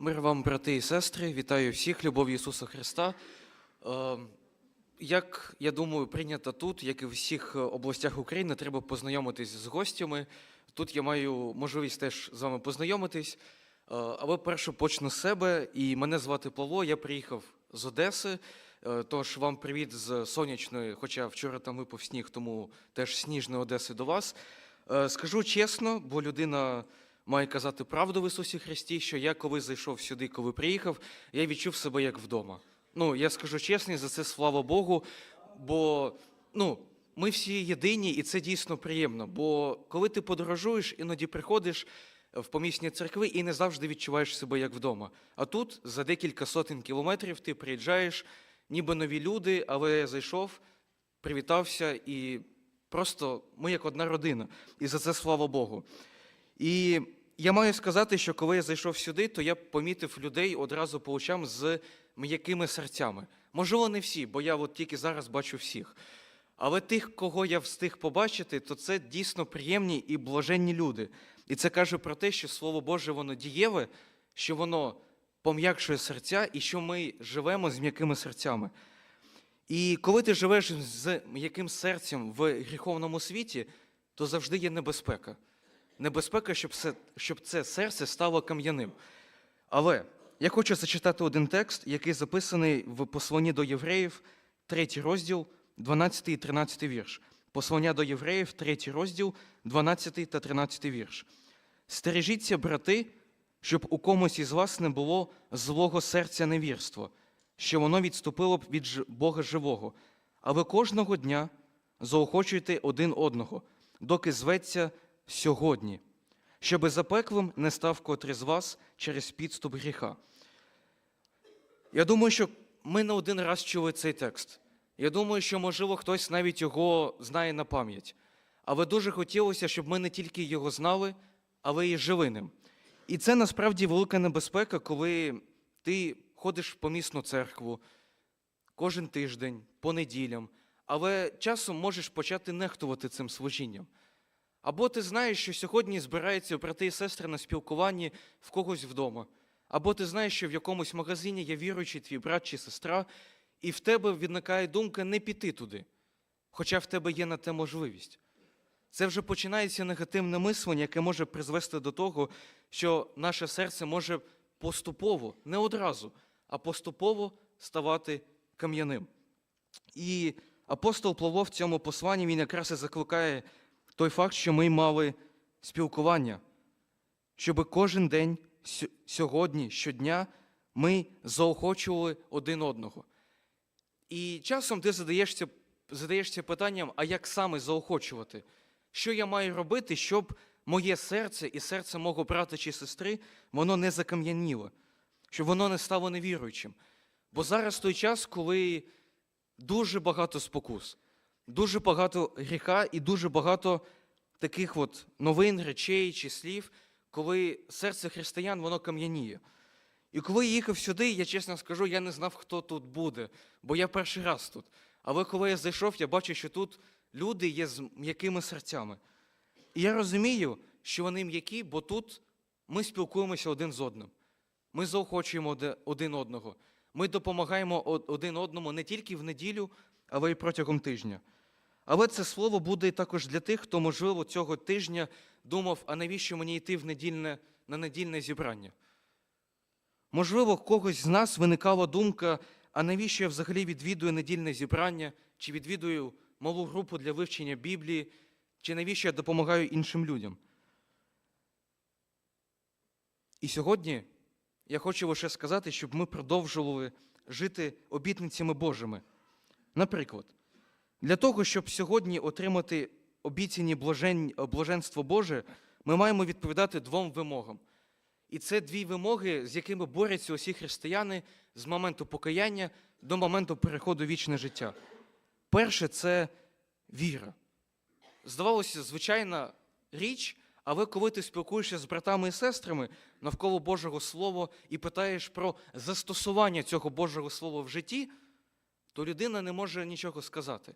Мир вам, брати і сестри, вітаю всіх, любов Ісуса Христа. Е, Як я думаю, прийнято тут, як і в всіх е, областях України, треба познайомитись з гостями. Тут я маю можливість теж з вами познайомитись. Е, Але перше почну з себе. І мене звати Павло. Я приїхав з Одеси. Тож вам привіт з сонячної, хоча вчора там випав сніг, тому теж сніжної Одеси до вас. Скажу чесно, бо людина має казати правду в Ісусі Христі, що я коли зайшов сюди, коли приїхав, я відчув себе як вдома. Ну, я скажу чесно, за це слава Богу. Бо ну, ми всі єдині, і це дійсно приємно. Бо коли ти подорожуєш, іноді приходиш в помісні церкви і не завжди відчуваєш себе як вдома. А тут за декілька сотень кілометрів ти приїжджаєш, ніби нові люди, але я зайшов, привітався і просто ми як одна родина. І за це слава Богу. І я маю сказати, що коли я зайшов сюди, то я помітив людей одразу по очам з м'якими серцями. Можливо, не всі, бо я от тільки зараз бачу всіх. Але тих, кого я встиг побачити, то це дійсно приємні і блаженні люди. І це каже про те, що Слово Боже, воно дієве, що воно пом'якшує серця і що ми живемо з м'якими серцями. І коли ти живеш з м'яким серцем в гріховному світі, то завжди є небезпека. Небезпека, щоб це, щоб це серце стало кам'яним. Але я хочу зачитати один текст, який записаний в посланні до євреїв, третій розділ, 12 і 13 вірш. Послання до євреїв, третій розділ, 12 та 13 вірш. Стережіться, брати, щоб у комусь із вас не було злого серця невірства, що воно відступило б від Бога живого. А ви кожного дня заохочуйте один одного, доки зветься сьогодні, щоби запеклим не став котрий з вас через підступ гріха. Я думаю, що ми не один раз чули цей текст. Я думаю, що, можливо, хтось навіть його знає на пам'ять. Але дуже хотілося, щоб ми не тільки його знали, але і жили ним. І це насправді велика небезпека, коли ти ходиш в помісну церкву кожен тиждень, по неділям, але часом можеш почати нехтувати цим служінням. Або ти знаєш, що сьогодні збираються брати і сестри на спілкуванні в когось вдома. Або ти знаєш, що в якомусь магазині є віруючий твій брат чи сестра, і в тебе виникає думка не піти туди, хоча в тебе є на те можливість. Це вже починається негативне мислення, яке може призвести до того, що наше серце може поступово, не одразу, а поступово ставати кам'яним. І апостол Павло в цьому посланні він якраз і закликає той факт, що ми мали спілкування, щоб кожен день сьогодні, щодня, ми заохочували один одного. І часом ти задаєшся, задаєшся питанням, а як саме заохочувати? Що я маю робити, щоб моє серце і серце мого брата чи сестри воно не закам'яніло, щоб воно не стало невіруючим. Бо зараз той час, коли дуже багато спокус, дуже багато гріха і дуже багато таких от новин, речей чи слів, коли серце християн воно кам'яніє. І коли я їхав сюди, я чесно скажу, я не знав, хто тут буде, бо я перший раз тут. Але коли я зайшов, я бачу, що тут люди є з м'якими серцями. І я розумію, що вони м'які, бо тут ми спілкуємося один з одним. Ми заохочуємо один одного. Ми допомагаємо один одному не тільки в неділю, але й протягом тижня. Але це слово буде також для тих, хто, можливо, цього тижня думав, а навіщо мені йти в недільне, на недільне зібрання? Можливо, когось з нас виникала думка, а навіщо я взагалі відвідую недільне зібрання, чи відвідую малу групу для вивчення Біблії, чи навіщо я допомагаю іншим людям. І сьогодні я хочу лише сказати, щоб ми продовжували жити обітницями Божими. Наприклад, для того, щоб сьогодні отримати обіцяні блаженство Боже, ми маємо відповідати двом вимогам. І це дві вимоги, з якими борються усі християни з моменту покаяння до моменту переходу в вічне життя. Перше це віра. Здавалося, звичайна річ, але коли ти спілкуєшся з братами і сестрами навколо Божого Слова і питаєш про застосування цього Божого Слова в житті, то людина не може нічого сказати.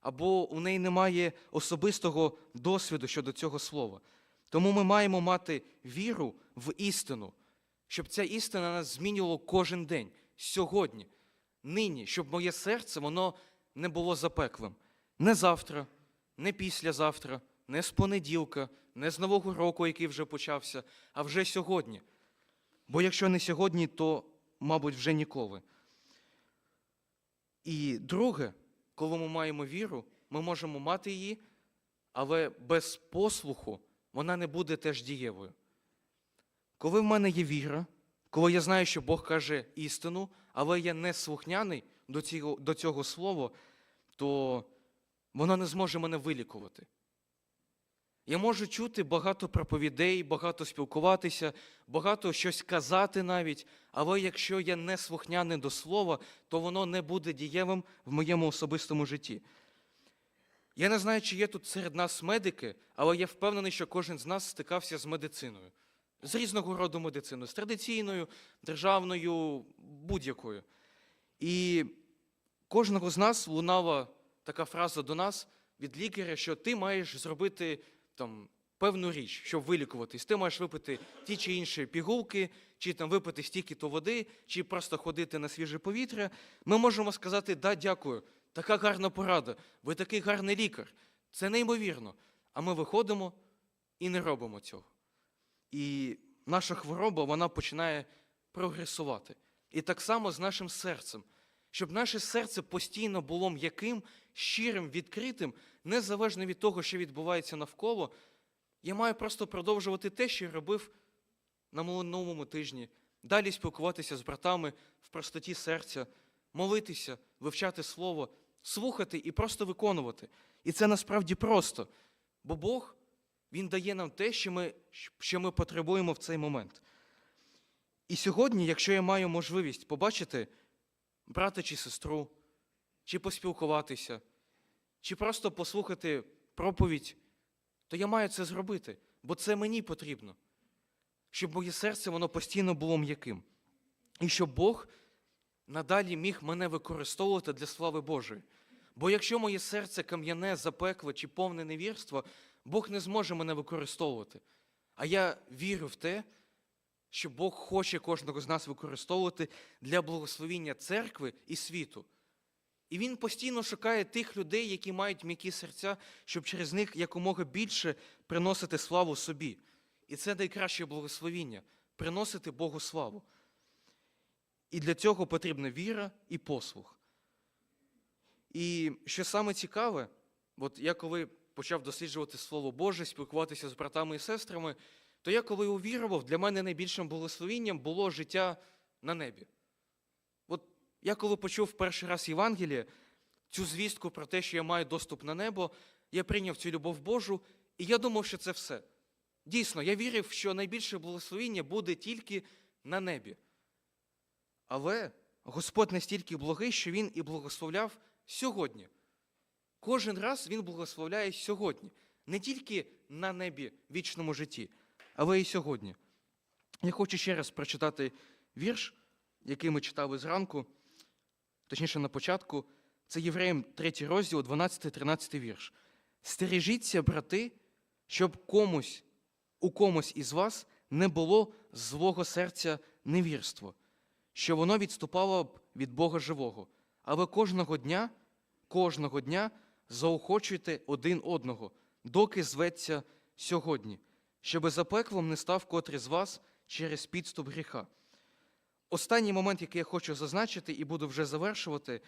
Або у неї немає особистого досвіду щодо цього слова. Тому ми маємо мати віру в істину, щоб ця істина нас змінювала кожен день, сьогодні, нині, щоб моє серце воно не було запеклим. Не завтра, не післязавтра, не з понеділка, не з Нового року, який вже почався, а вже сьогодні. Бо якщо не сьогодні, то, мабуть, вже ніколи. І друге, коли ми маємо віру, ми можемо мати її, але без послуху вона не буде теж дієвою. Коли в мене є віра, коли я знаю, що Бог каже істину, але я не слухняний до цього, до цього слова, то вона не зможе мене вилікувати. Я можу чути багато проповідей, багато спілкуватися, багато щось казати навіть, але якщо я не слухняний до слова, то воно не буде дієвим в моєму особистому житті. Я не знаю, чи є тут серед нас медики, але я впевнений, що кожен з нас стикався з медициною, з різного роду медициною, з традиційною, державною, будь-якою. І кожного з нас лунала така фраза до нас від лікаря, що ти маєш зробити там певну річ, щоб вилікуватись. Ти маєш випити ті чи інші пігулки, чи там випити стільки-то води, чи просто ходити на свіже повітря. Ми можемо сказати, да, дякую, така гарна порада, ви такий гарний лікар. Це неймовірно. А ми виходимо і не робимо цього. І наша хвороба вона починає прогресувати. І так само з нашим серцем. Щоб наше серце постійно було м'яким, щирим, відкритим, незалежно від того, що відбувається навколо, я маю просто продовжувати те, що я робив на минулому тижні, далі спілкуватися з братами в простоті серця, молитися, вивчати слово, слухати і просто виконувати. І це насправді просто. Бо Бог, Він дає нам те, що ми, що ми потребуємо в цей момент. І сьогодні, якщо я маю можливість побачити брата чи сестру, чи поспілкуватися, чи просто послухати проповідь, то я маю це зробити, бо це мені потрібно, щоб моє серце воно постійно було м'яким. І щоб Бог надалі міг мене використовувати для слави Божої. Бо якщо моє серце кам'яне, запекле чи повне невірство, Бог не зможе мене використовувати. А я вірю в те, що Бог хоче кожного з нас використовувати для благословіння церкви і світу. І Він постійно шукає тих людей, які мають м'які серця, щоб через них якомога більше приносити славу собі. І це найкраще благословіння приносити Богу славу. І для цього потрібна віра і послух. І що саме цікаве, от я коли почав досліджувати Слово Боже, спілкуватися з братами і сестрами, то я коли увірував, для мене найбільшим благословінням було життя на небі. Я коли почув перший раз Євангеліє, цю звістку про те, що я маю доступ на небо, я прийняв цю любов Божу, і я думав, що це все. Дійсно, я вірив, що найбільше благословіння буде тільки на небі. Але Господь настільки благий, що Він і благословляв сьогодні. Кожен раз Він благословляє сьогодні, не тільки на небі вічному житті, але і сьогодні. Я хочу ще раз прочитати вірш, який ми читали зранку, точніше на початку. Це Євреям 3 розділ, 12-13 вірш. Стережіться, брати, щоб комусь, у комусь із вас не було злого серця невірства, що воно відступало б від Бога живого. Але кожного дня, кожного дня заохочуйте один одного, доки зветься сьогодні, щоби запеклом не став котрий з вас через підступ гріха. Останній момент, який я хочу зазначити і буду вже завершувати,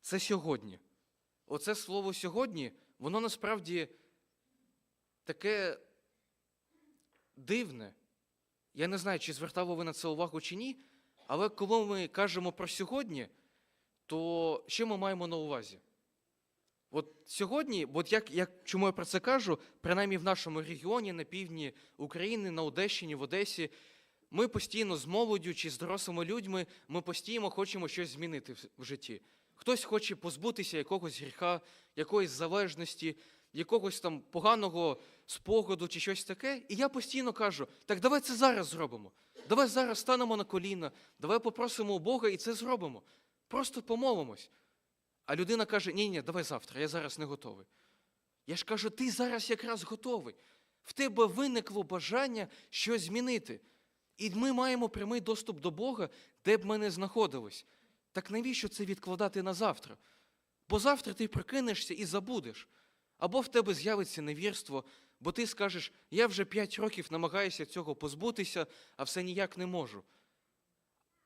це сьогодні. Оце слово сьогодні, воно насправді таке дивне. Я не знаю, чи звертали ви на це увагу чи ні, але коли ми кажемо про сьогодні, то що ми маємо на увазі? От сьогодні, от як, як чому я про це кажу, принаймні в нашому регіоні, на півдні України, на Одещині, в Одесі, ми постійно з молоддю чи з дорослими людьми, ми постійно хочемо щось змінити в- житті. Хтось хоче позбутися якогось гріха, якоїсь залежності, якогось там поганого спогаду чи щось таке. І я постійно кажу: так давай це зараз зробимо. Давай зараз станемо на коліна, давай попросимо у Бога і це зробимо. Просто помолимось. А людина каже: ні, ні, давай завтра, я зараз не готовий. Я ж кажу, ти зараз якраз готовий. В тебе виникло бажання щось змінити. І ми маємо прямий доступ до Бога, де б ми не знаходились. Так навіщо це відкладати на завтра? Бо завтра ти прокинешся і забудеш. Або в тебе з'явиться невірство, бо ти скажеш, я вже п'ять років намагаюся цього позбутися, а все ніяк не можу.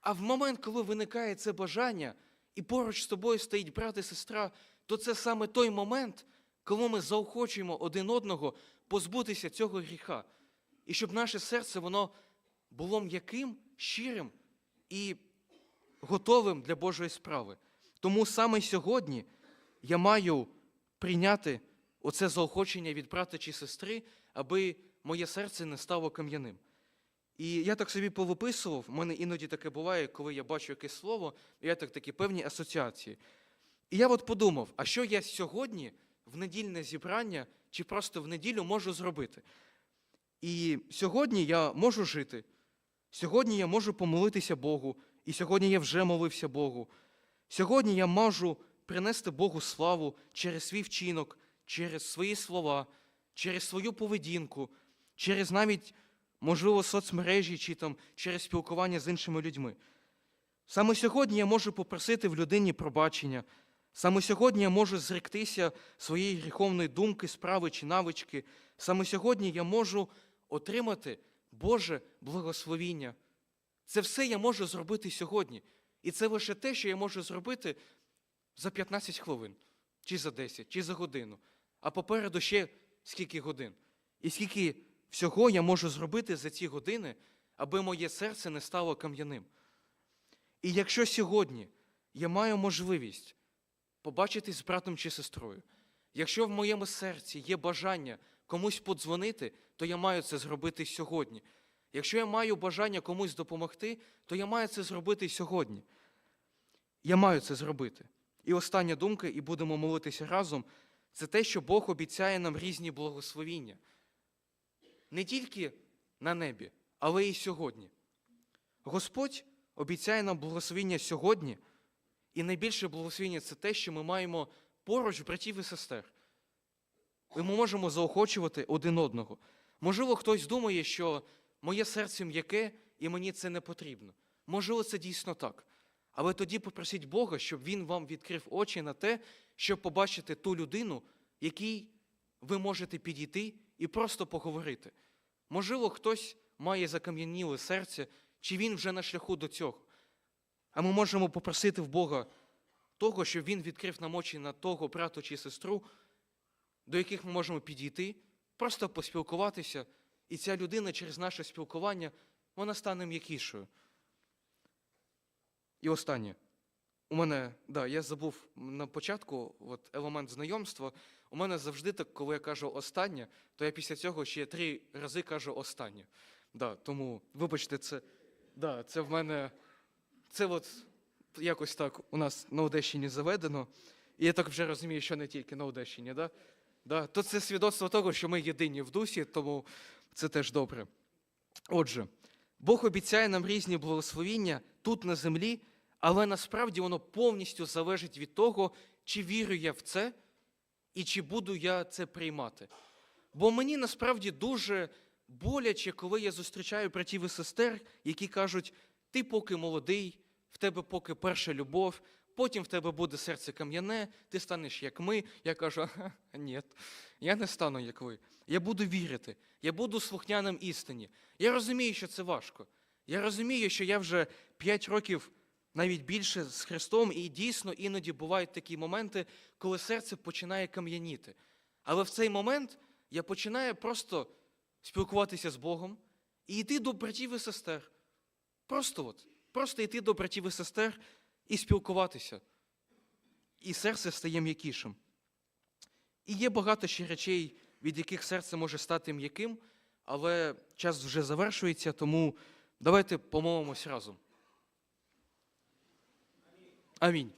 А в момент, коли виникає це бажання, і поруч з тобою стоїть брат і сестра, то це саме той момент, коли ми заохочуємо один одного позбутися цього гріха. І щоб наше серце воно було м'яким, щирим і готовим для Божої справи. Тому саме сьогодні я маю прийняти оце заохочення від брата чи сестри, аби моє серце не стало кам'яним. І я так собі повиписував, в мене іноді таке буває, коли я бачу якесь слово, я так такі певні асоціації. І я от подумав, а що я сьогодні в недільне зібрання чи просто в неділю можу зробити? І сьогодні я можу жити, сьогодні я можу помолитися Богу, і сьогодні я вже молився Богу. Сьогодні я можу принести Богу славу через свій вчинок, через свої слова, через свою поведінку, через навіть, можливо, соцмережі чи там через спілкування з іншими людьми. Саме сьогодні я можу попросити в людині пробачення. Саме сьогодні я можу зректися своєї гріховної думки, справи чи навички. Саме сьогодні я можу отримати Боже благословіння. Це все я можу зробити сьогодні. І це лише те, що я можу зробити за 15 хвилин, чи за 10, чи за годину. А попереду ще скільки годин. І скільки всього я можу зробити за ці години, аби моє серце не стало кам'яним. І якщо сьогодні я маю можливість побачитись з братом чи сестрою, якщо в моєму серці є бажання комусь подзвонити, то я маю це зробити сьогодні. Якщо я маю бажання комусь допомогти, то я маю це зробити сьогодні. Я маю це зробити. І остання думка, і будемо молитися разом, це те, що Бог обіцяє нам різні благословіння. Не тільки на небі, але і сьогодні. Господь обіцяє нам благословіння сьогодні, і найбільше благословіння це те, що ми маємо поруч братів і сестер. І ми можемо заохочувати один одного. Можливо, хтось думає, що моє серце м'яке і мені це не потрібно. Можливо, це дійсно так. Але тоді попросіть Бога, щоб Він вам відкрив очі на те, щоб побачити ту людину, якій ви можете підійти і просто поговорити. Можливо, хтось має закам'яніле серце, чи він вже на шляху до цього. А ми можемо попросити в Бога того, щоб Він відкрив нам очі на того брату чи сестру, до яких ми можемо підійти, просто поспілкуватися, і ця людина через наше спілкування вона стане м'якішою. І останнє. У мене, да, я забув на початку от, елемент знайомства. У мене завжди так, коли я кажу останнє, то я після цього ще три рази кажу останнє. Да, тому, вибачте, це, да, це в мене. Це от якось так у нас на Одещині заведено. І я так вже розумію, що не тільки на Одещині, да? Да, то це свідоцтво того, що ми єдині в дусі, тому це теж добре. Отже, Бог обіцяє нам різні благословіння тут на землі, але насправді воно повністю залежить від того, чи вірю я в це і чи буду я це приймати. Бо мені насправді дуже боляче, коли я зустрічаю братів і сестер, які кажуть, ти поки молодий, в тебе поки перша любов, потім в тебе буде серце кам'яне, ти станеш як ми. Я кажу, ні, я не стану як ви. Я буду вірити, я буду слухняним істині. Я розумію, що це важко. Я розумію, що я вже 5 років навіть більше з Христом, і дійсно іноді бувають такі моменти, коли серце починає кам'яніти. Але в цей момент я починаю просто спілкуватися з Богом і йти до братів і сестер. Просто от, просто йти до братів і сестер і спілкуватися. І серце стає м'якішим. І є багато ще речей, від яких серце може стати м'яким, але час вже завершується, тому давайте помолимось разом. Амінь.